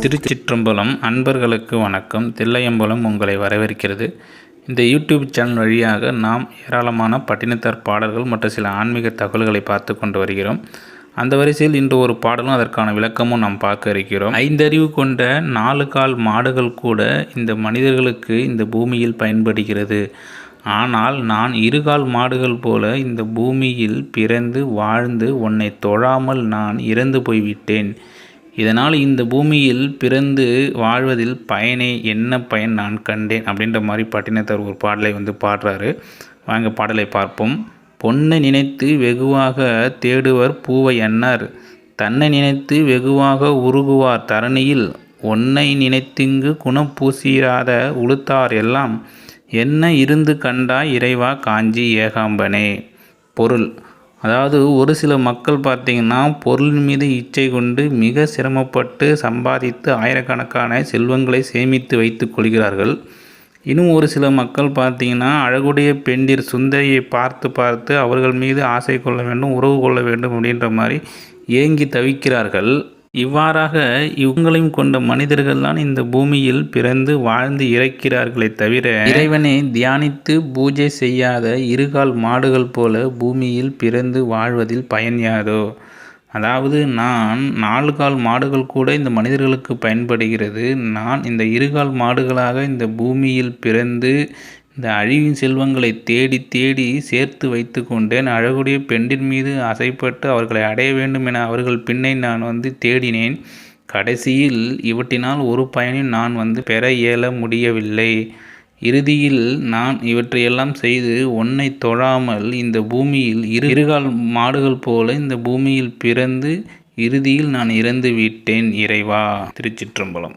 திருச்சிற்றம்பலம் அன்பர்களுக்கு வணக்கம். தில்லையம்பலம் உங்களை வரவேற்கிறது. இந்த யூடியூப் சேனல் வழியாக நாம் ஏராளமான பட்டினத்தார் பாடல்கள் மற்றும் சில ஆன்மீக தகவல்களை பார்த்து கொண்டு வருகிறோம். அந்த வரிசையில் இன்று ஒரு பாடலும் அதற்கான விளக்கமும் நாம் பார்க்க இருக்கிறோம். ஐந்தறிவு கொண்ட நாலு கால் மாடுகள் கூட இந்த மனிதர்களுக்கு இந்த பூமியில் பயன்படுகிறது. ஆனால் நான் இருகால் மாடுகள் போல இந்த பூமியில் பிறந்து வாழ்ந்து உன்னை தொழாமல் நான் இறந்து போய்விட்டேன். இதனால் இந்த பூமியில் பிறந்து வாழ்வதில் பயனே என்ன பயன் நான் கண்டேன்? அப்படின்ற மாதிரி பட்டினத்தார் ஒரு பாடலை வந்து பாடுறாரு. வாங்க பாடலை பார்ப்போம். பொன்னை நினைத்து வெகுவாக தேடுவர் பூவை அன்னார். தன்னை நினைத்து வெகுவாக உருகுவார் தரணியில். ஒன்னை நினைத்திங்கு குணம் பூசிராத உளுத்தார் எல்லாம். என்ன இருந்து கண்டாய் இறைவா காஞ்சி ஏகாம்பனே? பொருள். அதாவது ஒரு சில மக்கள் பார்த்திங்கன்னா பொருள் மீது இச்சை கொண்டு மிக சிரமப்பட்டு சம்பாதித்து ஆயிரக்கணக்கான செல்வங்களை சேமித்து வைத்து கொள்கிறார்கள். இன்னும் ஒரு சில மக்கள் பார்த்திங்கன்னா அழகுடைய பெண்டிர் சுந்தரியை பார்த்து பார்த்து அவர்கள் மீது ஆசை கொள்ள வேண்டும் உறவு கொள்ள வேண்டும் அப்படின்ற மாதிரி ஏங்கி தவிக்கிறார்கள். இவ்வாறாக இவங்களையும் கொண்ட மனிதர்கள் தான் இந்த பூமியில் பிறந்து வாழ்ந்து இறக்கிறார்களே தவிர இறைவனை தியானித்து பூஜை செய்யாத இருகால் மாடுகள் போல பூமியில் பிறந்து வாழ்வதில் பயன் யாதோ? அதாவது நான் நாலு கால் மாடுகள் கூட இந்த மனிதர்களுக்கு பயன்படுகிறது. நான் இந்த இருகால் மாடுகளாக இந்த பூமியில் பிறந்து இந்த அழிவின் செல்வங்களை தேடி தேடி சேர்த்து வைத்து கொண்டேன். அழகுடைய பெண்டின் மீது அசைப்பட்டு அவர்களை அடைய வேண்டும் என அவர்கள் பின்னை நான் வந்து தேடினேன். கடைசியில் இவற்றினால் ஒரு பயனையும் நான் வந்து பெற இயல முடியவில்லை. இறுதியில் நான் இவற்றையெல்லாம் செய்து ஒன்னை தொழாமல் இந்த பூமியில் இரு இருகால் மாடுகள் போல இந்த பூமியில் பிறந்து இறுதியில் நான் இறந்து விட்டேன் இறைவா. திருச்சிற்றம்பலம்.